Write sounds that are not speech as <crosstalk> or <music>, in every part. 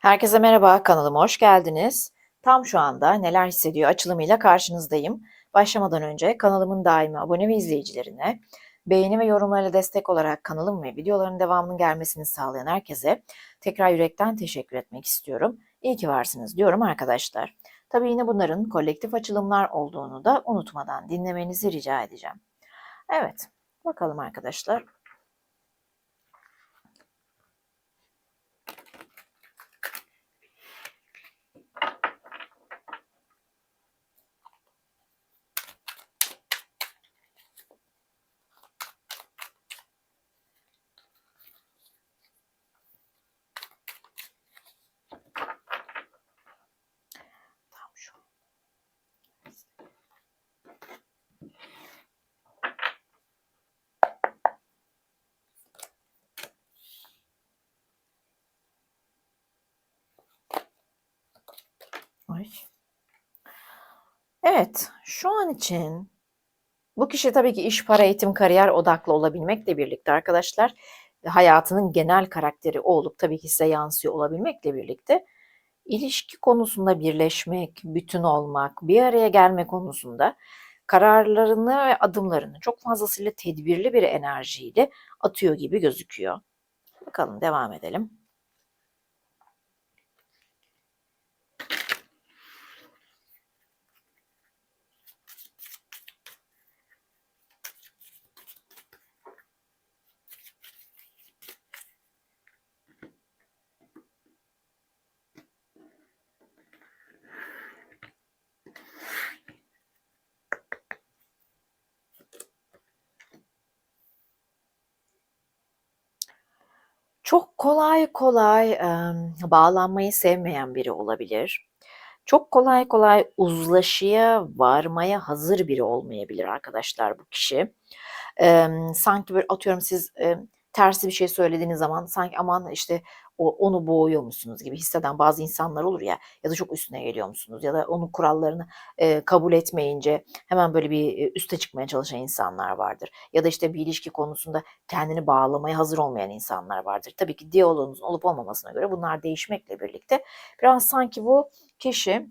Herkese merhaba, kanalıma hoş geldiniz. Tam şu anda Neler Hissediyor açılımıyla karşınızdayım. Başlamadan önce kanalımın daimi abone ve izleyicilerine, beğeni ve yorumlarla destek olarak kanalım ve videoların devamının gelmesini sağlayan herkese tekrar yürekten teşekkür etmek istiyorum. İyi ki varsınız diyorum arkadaşlar. Tabii yine bunların kolektif açılımlar olduğunu da unutmadan dinlemenizi rica edeceğim. Evet, bakalım arkadaşlar. Tam şu. Ay. Evet, şu an için bu kişi tabii ki iş, para, eğitim, kariyer odaklı olabilmekle birlikte arkadaşlar hayatının genel karakteri o olup tabii ki size yansıyor olabilmekle birlikte ilişki konusunda birleşmek, bütün olmak, bir araya gelme konusunda kararlarını ve adımlarını çok fazlasıyla tedbirli bir enerjiyle atıyor gibi gözüküyor. Bakalım devam edelim. Çok kolay kolay, emm, bağlanmayı sevmeyen biri olabilir. Çok kolay kolay uzlaşıya varmaya hazır biri olmayabilir arkadaşlar bu kişi. Emm, sanki böyle atıyorum siz, emm, tersi bir şey söylediğiniz zaman sanki aman işte o onu boğuyormuşsunuz gibi hisseden bazı insanlar olur ya ya da çok üstüne geliyormuşsunuz ya da onun kurallarını, eee, kabul etmeyince hemen böyle bir, eee, üste çıkmaya çalışan insanlar vardır. Ya da işte bir ilişki konusunda kendini bağlamaya hazır olmayan insanlar vardır. Tabii ki diyaloğunuzun olup olmamasına göre bunlar değişmekle birlikte biraz sanki bu kişi,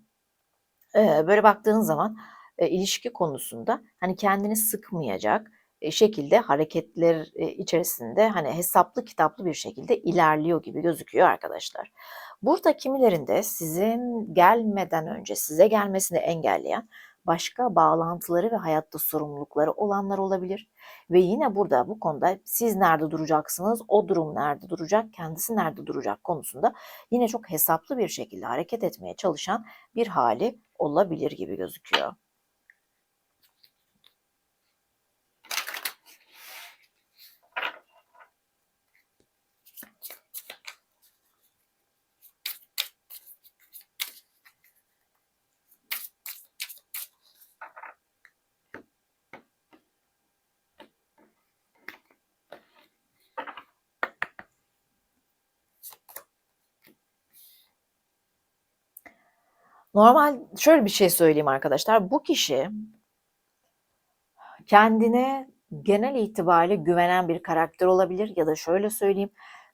eee, böyle baktığınız zaman, eee, ilişki konusunda hani kendini sıkmayacak, şekilde hareketler, eee, içerisinde hani hesaplı kitaplı bir şekilde ilerliyor gibi gözüküyor arkadaşlar. Burada kimilerinde sizin gelmeden önce size gelmesini engelleyen başka bağlantıları ve hayatta sorumlulukları olanlar olabilir ve yine burada bu konuda siz nerede duracaksınız, o durum nerede duracak, kendisi nerede duracak konusunda yine çok hesaplı bir şekilde hareket etmeye çalışan bir hali olabilir gibi gözüküyor. Normal şöyle bir şey söyleyeyim arkadaşlar. Bu kişi kendine genel itibariyle güvenen bir karakter olabilir ya da şöyle söyleyeyim,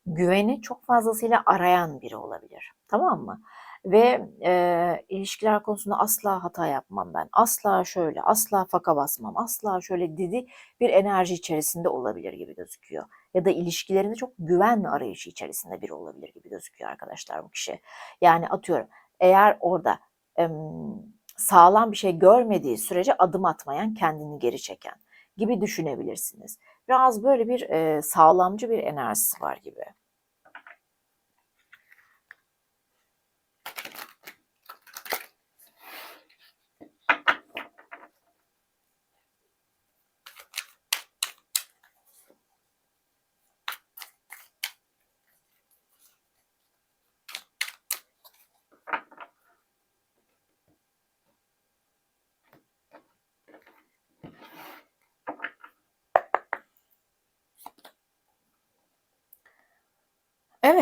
güveni çok fazlasıyla arayan biri olabilir. Tamam mı? Ve, eee, ilişkiler konusunda asla hata yapmam ben, asla şöyle, asla faka basmam, asla şöyle dedi bir enerji içerisinde olabilir gibi gözüküyor. Ya da ilişkilerinde çok güven arayışı içerisinde biri olabilir gibi gözüküyor arkadaşlar bu kişi. Yani atıyorum, eğer orada, sağlam bir şey görmediği sürece adım atmayan, kendini geri çeken gibi düşünebilirsiniz. Biraz böyle bir, sağlamcı bir enerjisi var gibi.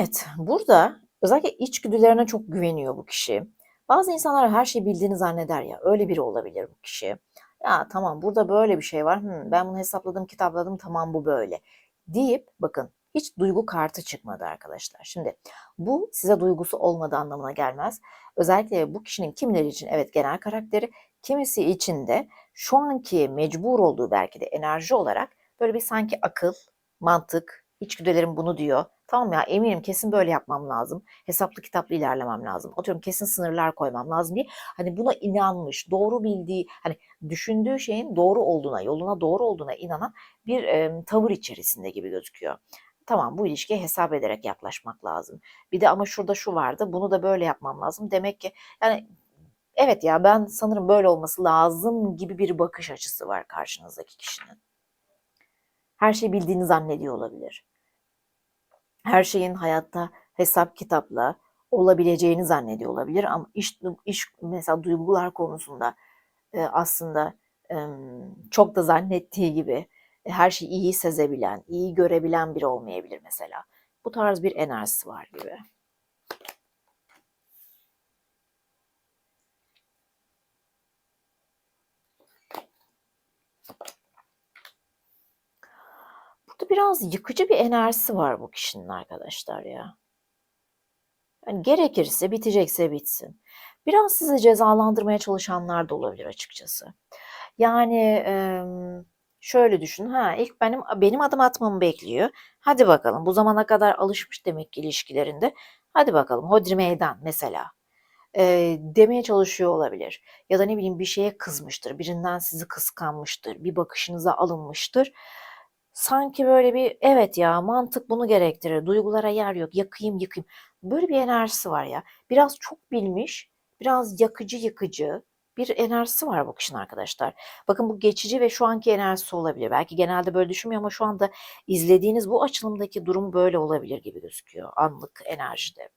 Evet, burada özellikle içgüdülerine çok güveniyor bu kişi. Bazı insanlar her şeyi bildiğini zanneder ya, öyle biri olabilir bu kişi. Ya tamam burada böyle bir şey var, hımm, ben bunu hesapladım, kitaplardım, tamam bu böyle deyip bakın Hiç duygu kartı çıkmadı arkadaşlar. Şimdi bu size duygusu olmadığı anlamına gelmez. Özellikle bu kişinin kimileri için evet genel karakteri, kimisi için de şu anki mecbur olduğu belki de enerji olarak böyle bir sanki akıl, mantık, içgüdülerim bunu diyor. Tamam ya eminim kesin böyle yapmam lazım. Hesaplı kitaplı ilerlemem lazım. Atıyorum kesin sınırlar koymam lazım diye. Hani buna inanmış, doğru bildiği, hani düşündüğü şeyin doğru olduğuna, yoluna doğru olduğuna inanan bir e, tavır içerisinde gibi gözüküyor. Tamam bu ilişkiye hesap ederek yaklaşmak lazım. Bir de ama şurada şu vardı. Bunu da böyle yapmam lazım. Demek ki yani evet ya ben sanırım böyle olması lazım gibi bir bakış açısı var karşınızdaki kişinin. Her şeyi bildiğini zannediyor olabilir. Her şeyin hayatta hesap kitapla olabileceğini zannediyor olabilir ama iş, iş mesela duygular konusunda e, aslında e, çok da zannettiği gibi her şeyi iyi sezebilen, iyi görebilen biri olmayabilir mesela. Bu tarz bir enerjisi var gibi. Burada biraz yıkıcı bir enerjisi var bu kişinin arkadaşlar ya. Yani gerekirse bitecekse bitsin. Biraz sizi cezalandırmaya çalışanlar da olabilir açıkçası. Yani şöyle düşün. Ha ilk benim benim adım atmamı bekliyor. Hadi bakalım. Bu zamana kadar alışmış demek ki ilişkilerinde. Hadi bakalım. Hodri meydan mesela. E, demeye çalışıyor olabilir. Ya da ne bileyim bir şeye kızmıştır. Birinden sizi kıskanmıştır. Bir bakışınıza alınmıştır. Sanki böyle bir evet ya mantık bunu gerektirir. Duygulara yer yok. Yakayım yıkayım. Böyle bir enerjisi var ya. Biraz çok bilmiş, biraz yakıcı yıkıcı bir enerjisi var kişinin arkadaşlar. Bakın bu geçici ve şu anki enerjisi olabilir. Belki genelde böyle düşünmüyor ama şu anda izlediğiniz bu açılımdaki durum böyle olabilir gibi gözüküyor. Anlık enerjide.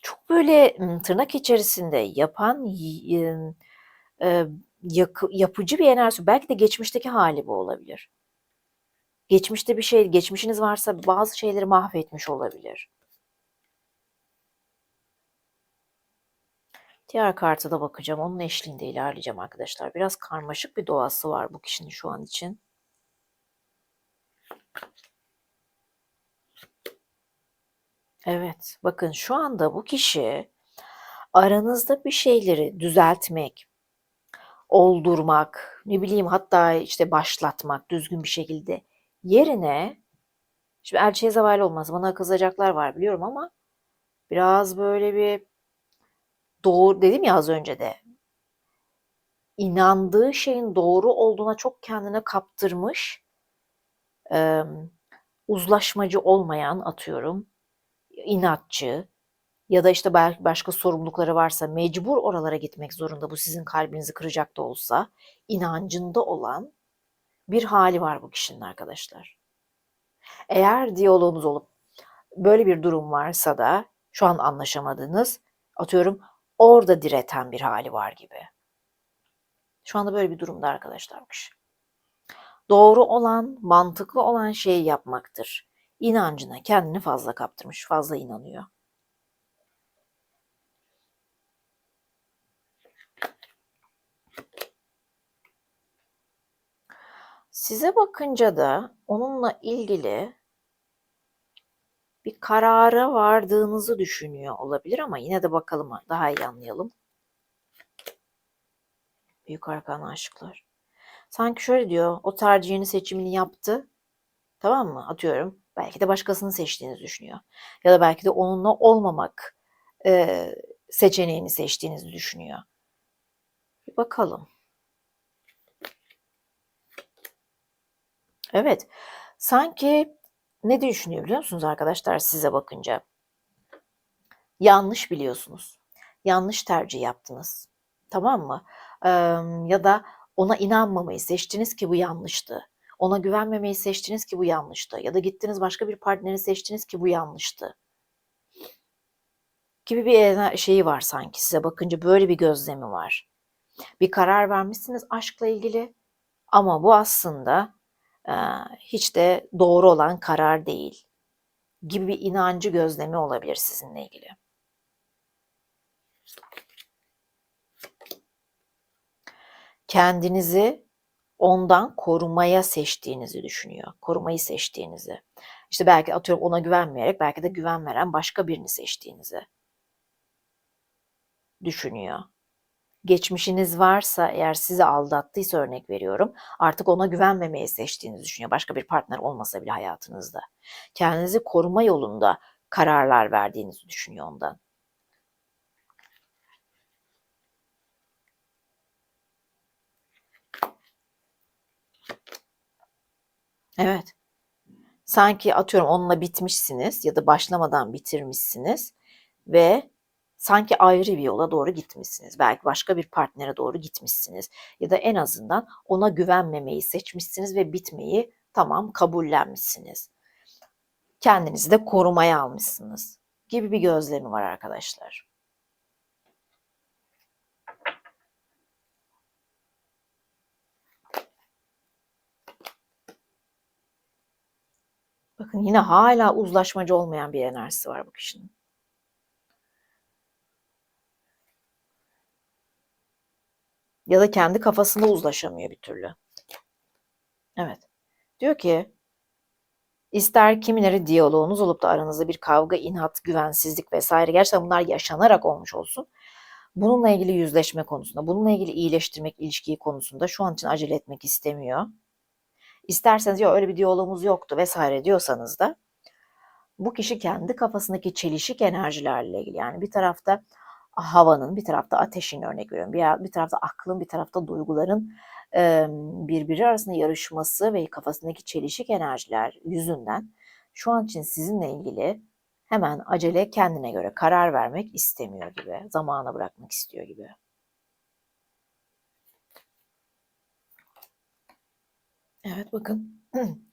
Çok böyle tırnak içerisinde yapan yapıcı bir enerji. Belki de geçmişteki hali bu olabilir. Geçmişte bir şey, geçmişiniz varsa bazı şeyleri mahvetmiş olabilir. Diğer karta da bakacağım. Onun eşliğinde ilerleyeceğim arkadaşlar. Biraz karmaşık bir doğası var bu kişinin şu an için. Evet, bakın şu anda bu kişi aranızda bir şeyleri düzeltmek, oldurmak, ne bileyim hatta işte başlatmak düzgün bir şekilde yerine şimdi elçiye zeval olmaz. Bana kızacaklar var biliyorum ama biraz böyle bir doğru dedim ya az önce de inandığı şeyin doğru olduğuna çok kendine kaptırmış e, uzlaşmacı olmayan atıyorum inatçı ya da işte belki başka sorumlulukları varsa mecbur oralara gitmek zorunda bu sizin kalbinizi kıracak da olsa inancında olan bir hali var bu kişinin arkadaşlar. Eğer diyaloğunuz olup böyle bir durum varsa da şu an anlaşamadığınız atıyorum orada direten bir hali var gibi. Şu anda böyle bir durumda arkadaşlar bu. Doğru olan, mantıklı olan şeyi yapmaktır. İnancına kendini fazla kaptırmış, fazla inanıyor. Size bakınca da onunla ilgili bir karara vardığınızı düşünüyor olabilir ama yine de bakalım daha iyi anlayalım. Büyük arkan aşıklar. Sanki şöyle diyor, o tercihini seçimini yaptı. Tamam mı? Atıyorum. Belki de başkasını seçtiğinizi düşünüyor. Ya da belki de onunla olmamak e, seçeneğini seçtiğinizi düşünüyor. Bir bakalım. Evet. Sanki ne düşünüyor biliyor musunuz arkadaşlar size bakınca? Yanlış biliyorsunuz. Yanlış tercih yaptınız. Tamam mı? Ee, ya da ona inanmamayı seçtiniz ki bu yanlıştı. Ona güvenmemeyi seçtiniz ki bu yanlıştı. Ya da gittiniz başka bir partneri seçtiniz ki bu yanlıştı. Gibi bir şeyi var sanki size bakınca böyle bir gözlemi var. Bir karar vermişsiniz aşkla ilgili ama bu aslında hiç de doğru olan karar değil gibi bir inancı gözlemi olabilir sizinle ilgili. kendinizi ondan korumaya seçtiğinizi düşünüyor. Korumayı seçtiğinizi. İşte belki atıyorum ona güvenmeyerek belki de güven veren başka birini seçtiğinizi düşünüyor. Geçmişiniz varsa eğer sizi aldattıysa örnek veriyorum artık ona güvenmemeyi seçtiğinizi düşünüyor. Başka bir partner olmasa bile hayatınızda. Kendinizi koruma yolunda kararlar verdiğinizi düşünüyor ondan. Evet. Sanki atıyorum onunla bitmişsiniz ya da başlamadan bitirmişsiniz ve sanki ayrı bir yola doğru gitmişsiniz. Belki başka bir partnere doğru gitmişsiniz. Ya da en azından ona güvenmemeyi seçmişsiniz ve bitmeyi tamam kabullenmişsiniz. Kendinizi de korumaya almışsınız gibi bir gözlemi var arkadaşlar. Bakın yine hala uzlaşmacı olmayan bir enerjisi var bu kişinin. Ya da kendi kafasında uzlaşamıyor bir türlü. Evet. Diyor ki ister kimileri diyaloğunuz olup da aranızda bir kavga, inat, güvensizlik vesaire gerçekten bunlar yaşanarak olmuş olsun. Bununla ilgili yüzleşme konusunda, bununla ilgili iyileştirmek ilişkiyi konusunda şu an için acele etmek istemiyor. İsterseniz ya öyle bir diyalogumuz yoktu vesaire diyorsanız da bu kişi kendi kafasındaki çelişik enerjilerle ilgili yani bir tarafta havanın, bir tarafta ateşin örnek veriyorum. Bir, bir tarafta aklın, bir tarafta duyguların e, birbiri arasında yarışması ve kafasındaki çelişik enerjiler yüzünden şu an için sizinle ilgili hemen acele kendine göre karar vermek istemiyor gibi, zamana bırakmak istiyor gibi. Evet bakın. <clears throat>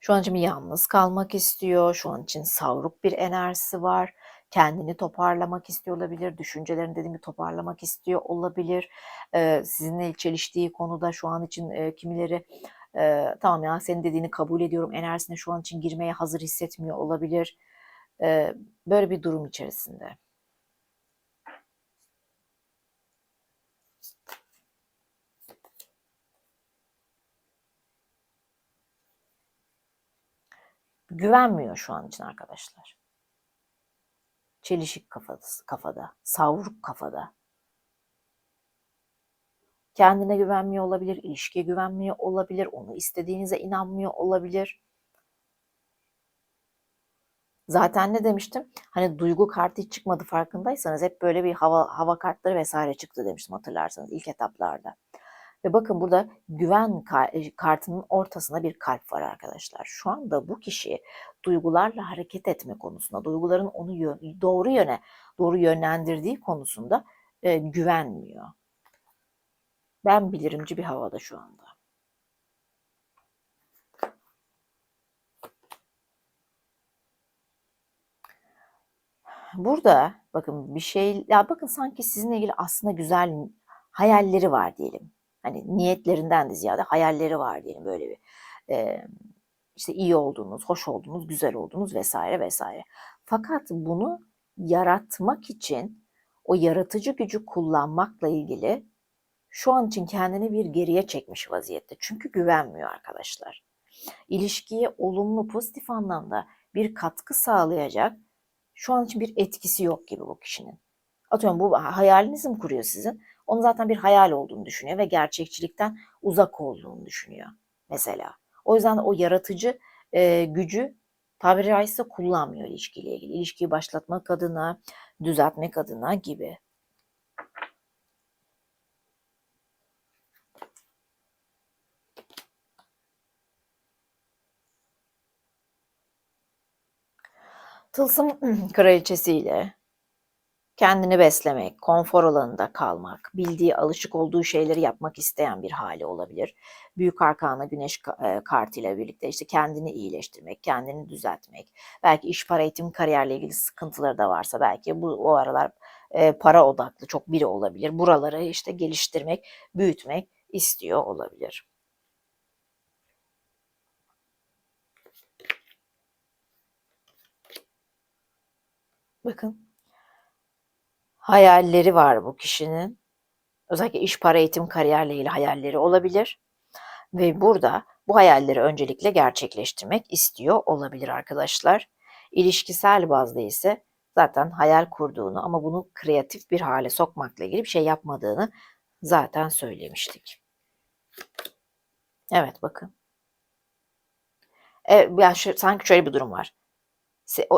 Şu an için yalnız kalmak istiyor. Şu an için savruk bir enerjisi var. Kendini toparlamak istiyor olabilir. Düşüncelerini dediğim gibi toparlamak istiyor olabilir. Ee, sizinle çeliştiği konuda şu an için e, kimileri e, tamam ya senin dediğini kabul ediyorum enerjisine şu an için girmeye hazır hissetmiyor olabilir. E, böyle bir durum içerisinde. Güvenmiyor şu an için arkadaşlar. Çelişik kafada, kafada, savruk kafada. Kendine güvenmiyor olabilir, ilişkiye güvenmiyor olabilir, onu istediğinize inanmıyor olabilir. Zaten ne demiştim? Hani duygu kartı hiç çıkmadı farkındaysanız hep böyle bir hava hava kartları vesaire çıktı demiştim hatırlarsanız ilk etaplarda. Ve bakın burada güven e, kartının ortasında bir kalp var arkadaşlar. Şu anda bu kişi duygularla hareket etme konusunda, duyguların onu doğru yöne, doğru yönlendirdiği konusunda e, güvenmiyor. Ben bilirimci bir havada şu anda. Burada bakın bir şey ya bakın sanki sizinle ilgili aslında güzel hayalleri var diyelim. Hani niyetlerinden de ziyade hayalleri var diyelim böyle bir. E, işte iyi olduğunuz, hoş olduğunuz, güzel olduğunuz vesaire vesaire. Fakat bunu yaratmak için o yaratıcı gücü kullanmakla ilgili şu an için kendini bir geriye çekmiş vaziyette. Çünkü güvenmiyor arkadaşlar. İlişkiye olumlu, pozitif anlamda bir katkı sağlayacak şu an için bir etkisi yok gibi bu kişinin. Atıyorum bu hayaliniz mi kuruyor sizin? Onu zaten bir hayal olduğunu düşünüyor ve gerçekçilikten uzak olduğunu düşünüyor mesela. O yüzden o yaratıcı e, gücü tabiri caizse kullanmıyor ilişkiyle ilgili. İlişkiyi başlatmak adına, düzeltmek adına gibi. Tılsım <clears throat> kraliçesiyle kendini beslemek, konfor alanında kalmak, bildiği, alışık olduğu şeyleri yapmak isteyen bir hali olabilir. Büyük arkana güneş e, kartıyla birlikte işte kendini iyileştirmek, kendini düzeltmek, belki iş, para, eğitim, kariyerle ilgili sıkıntıları da varsa belki bu o aralar e, para odaklı çok biri olabilir. Buraları işte geliştirmek, büyütmek istiyor olabilir. Bakın hayalleri var bu kişinin. Özellikle iş, para, eğitim, kariyerle ilgili hayalleri olabilir. Ve burada bu hayalleri öncelikle gerçekleştirmek istiyor olabilir arkadaşlar. İlişkisel bazda ise zaten hayal kurduğunu ama bunu kreatif bir hale sokmakla ilgili bir şey yapmadığını zaten söylemiştik. Evet bakın. E, ya şu, sanki şöyle bir durum var.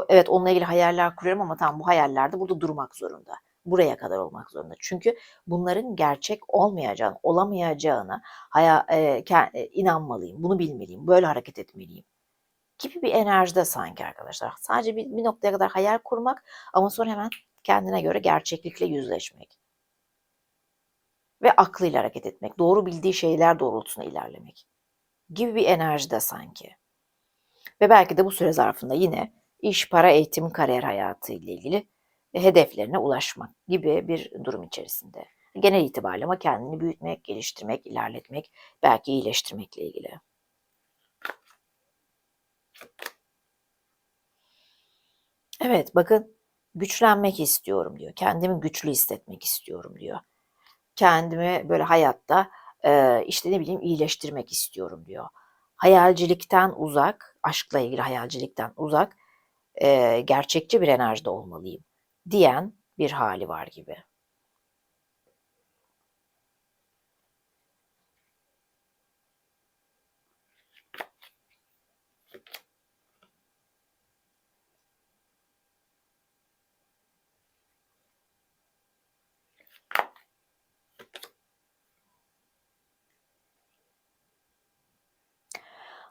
Evet onunla ilgili hayaller kuruyorum ama tam bu hayallerde burada durmak zorunda. Buraya kadar olmak zorunda. Çünkü bunların gerçek olmayacağını, olamayacağını haya, e, e, inanmalıyım, bunu bilmeliyim, böyle hareket etmeliyim gibi bir enerjide sanki arkadaşlar. Sadece bir, bir noktaya kadar hayal kurmak ama sonra hemen kendine göre gerçeklikle yüzleşmek. Ve aklıyla hareket etmek, doğru bildiği şeyler doğrultusunda ilerlemek gibi bir enerjide sanki. Ve belki de bu süre zarfında yine iş, para, eğitim, kariyer hayatı ile ilgili hedeflerine ulaşmak gibi bir durum içerisinde. Genel itibariyle ama kendini büyütmek, geliştirmek, ilerletmek, belki iyileştirmekle ilgili. Evet bakın güçlenmek istiyorum diyor. Kendimi güçlü hissetmek istiyorum diyor. Kendimi böyle hayatta işte ne bileyim iyileştirmek istiyorum diyor. Hayalcilikten uzak, aşkla ilgili hayalcilikten uzak, gerçekçi bir enerjide olmalıyım diyen bir hali var gibi.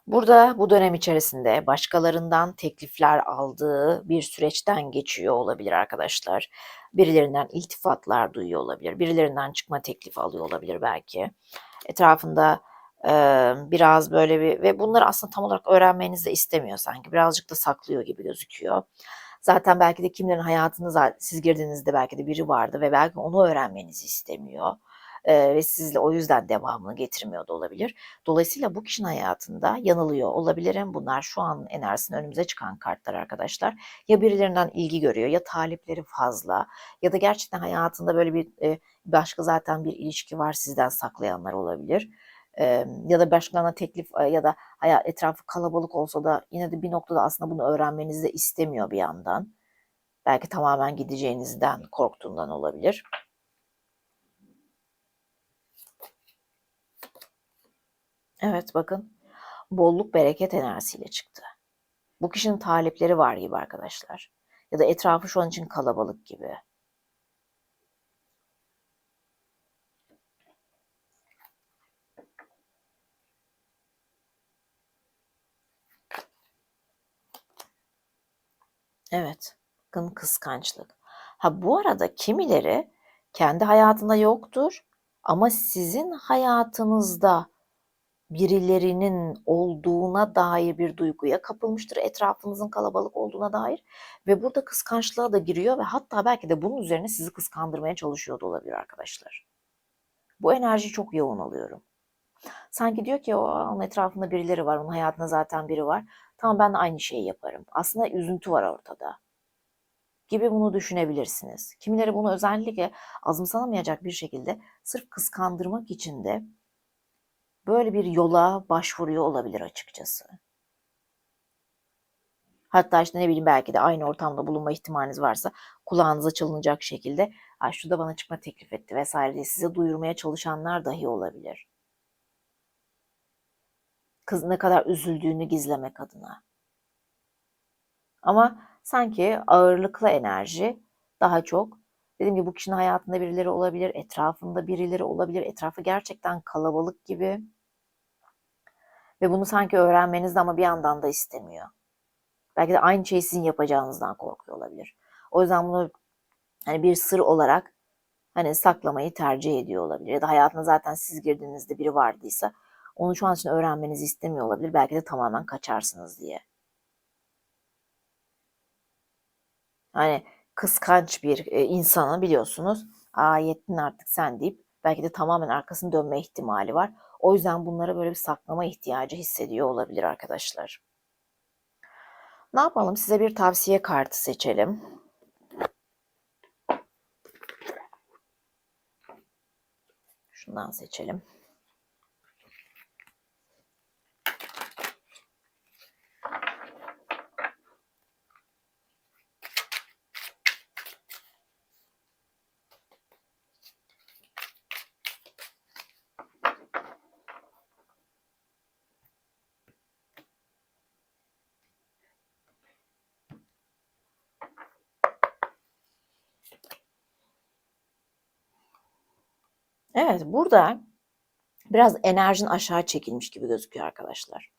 Burada bu dönem içerisinde başkalarından teklifler aldığı bir süreçten geçiyor olabilir arkadaşlar. Birilerinden iltifatlar duyuyor olabilir. Birilerinden çıkma teklifi alıyor olabilir belki. Etrafında e, biraz böyle bir ve bunları aslında tam olarak öğrenmenizi de istemiyor sanki. Birazcık da saklıyor gibi gözüküyor. Zaten belki de kimlerin hayatınıza siz girdiğinizde belki de biri vardı ve belki onu öğrenmenizi istemiyor e, ve sizle o yüzden devamını getirmiyor da olabilir. Dolayısıyla bu kişinin hayatında yanılıyor olabilirim. Bunlar şu an enerjisinin önümüze çıkan kartlar arkadaşlar. Ya birilerinden ilgi görüyor ya talipleri fazla ya da gerçekten hayatında böyle bir e, başka zaten bir ilişki var sizden saklayanlar olabilir. Ya da başkalarına teklif ya da hayat etrafı kalabalık olsa da yine de bir noktada aslında bunu öğrenmenizi de istemiyor bir yandan. Belki tamamen gideceğinizden korktuğundan olabilir. Evet bakın bolluk bereket enerjisiyle çıktı. Bu kişinin talipleri var gibi arkadaşlar. Ya da etrafı şu an için kalabalık gibi. Evet. Bakın kıskançlık. Ha bu arada kimileri kendi hayatında yoktur ama sizin hayatınızda birilerinin olduğuna dair bir duyguya kapılmıştır. Etrafınızın kalabalık olduğuna dair ve burada kıskançlığa da giriyor ve hatta belki de bunun üzerine sizi kıskandırmaya çalışıyor da olabilir arkadaşlar. Bu enerji çok yoğun alıyorum. Sanki diyor ki o onun etrafında birileri var, onun hayatında zaten biri var. Tamam ben de aynı şeyi yaparım. Aslında üzüntü var ortada. Gibi bunu düşünebilirsiniz. Kimileri bunu özellikle azımsanamayacak bir şekilde sırf kıskandırmak için de böyle bir yola başvuruyor olabilir açıkçası. Hatta işte ne bileyim belki de aynı ortamda bulunma ihtimaliniz varsa kulağınıza çalınacak şekilde Ay şu da bana çıkma teklif etti vesaire diye size duyurmaya çalışanlar dahi olabilir. Kız ne kadar üzüldüğünü gizlemek adına. Ama sanki ağırlıklı enerji daha çok dediğim gibi bu kişinin hayatında birileri olabilir, etrafında birileri olabilir, etrafı gerçekten kalabalık gibi. Ve bunu sanki öğrenmeniz ama bir yandan da istemiyor. Belki de aynı şeyi sizin yapacağınızdan korkuyor olabilir. O yüzden bunu hani bir sır olarak hani saklamayı tercih ediyor olabilir. Ya da hayatına zaten siz girdiğinizde biri vardıysa onu şu an için öğrenmenizi istemiyor olabilir. Belki de tamamen kaçarsınız diye. Hani kıskanç bir e, insanı biliyorsunuz. Aa yettin artık sen deyip belki de tamamen arkasını dönme ihtimali var. O yüzden bunlara böyle bir saklama ihtiyacı hissediyor olabilir arkadaşlar. Ne yapalım? Size bir tavsiye kartı seçelim. Şundan seçelim. Evet, burada biraz enerjin aşağı çekilmiş gibi gözüküyor arkadaşlar.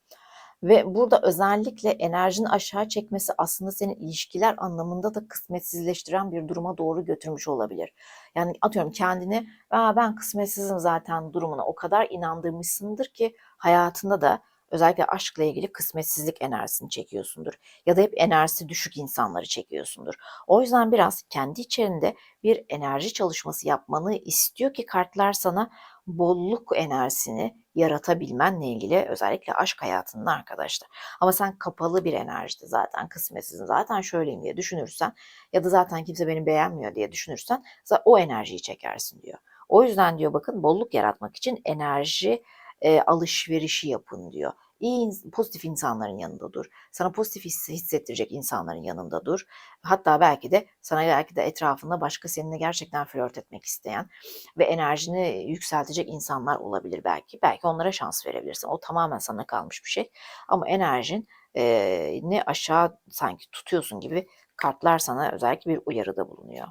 Ve burada özellikle enerjinin aşağı çekmesi aslında senin ilişkiler anlamında da kısmetsizleştiren bir duruma doğru götürmüş olabilir. Yani atıyorum kendini Aa, ben kısmetsizim zaten durumuna o kadar inandırmışsındır ki hayatında da özellikle aşkla ilgili kısmetsizlik enerjisini çekiyorsundur. Ya da hep enerjisi düşük insanları çekiyorsundur. O yüzden biraz kendi içerisinde bir enerji çalışması yapmanı istiyor ki kartlar sana bolluk enerjisini yaratabilmenle ilgili özellikle aşk hayatında arkadaşlar. Ama sen kapalı bir enerjide zaten kısmetsizin zaten şöyleyim diye düşünürsen ya da zaten kimse beni beğenmiyor diye düşünürsen o enerjiyi çekersin diyor. O yüzden diyor bakın bolluk yaratmak için enerji e, alışverişi yapın diyor. İyi, pozitif insanların yanında dur. Sana pozitif hissettirecek insanların yanında dur. Hatta belki de sana belki de etrafında başka seninle gerçekten flört etmek isteyen ve enerjini yükseltecek insanlar olabilir belki. Belki onlara şans verebilirsin. O tamamen sana kalmış bir şey. Ama enerjin e, ne aşağı sanki tutuyorsun gibi kartlar sana özellikle bir uyarıda bulunuyor.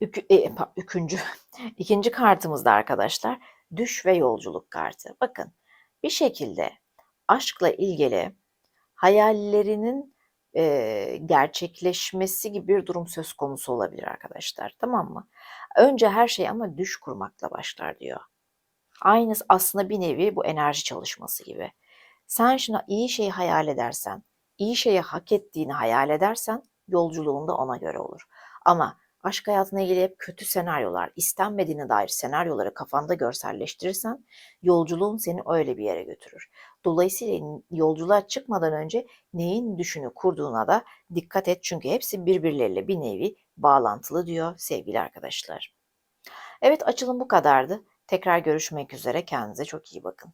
Ükü, e, üçüncü, <laughs> ikinci kartımızda arkadaşlar düş ve yolculuk kartı. Bakın bir şekilde aşkla ilgili hayallerinin e, gerçekleşmesi gibi bir durum söz konusu olabilir arkadaşlar. Tamam mı? Önce her şey ama düş kurmakla başlar diyor. Aynı aslında bir nevi bu enerji çalışması gibi. Sen şimdi iyi şeyi hayal edersen, iyi şeyi hak ettiğini hayal edersen yolculuğunda ona göre olur. Ama aşk hayatına ilgili hep kötü senaryolar, istenmediğine dair senaryoları kafanda görselleştirirsen yolculuğun seni öyle bir yere götürür. Dolayısıyla yolculuğa çıkmadan önce neyin düşünü kurduğuna da dikkat et çünkü hepsi birbirleriyle bir nevi bağlantılı diyor sevgili arkadaşlar. Evet açılım bu kadardı. Tekrar görüşmek üzere. Kendinize çok iyi bakın.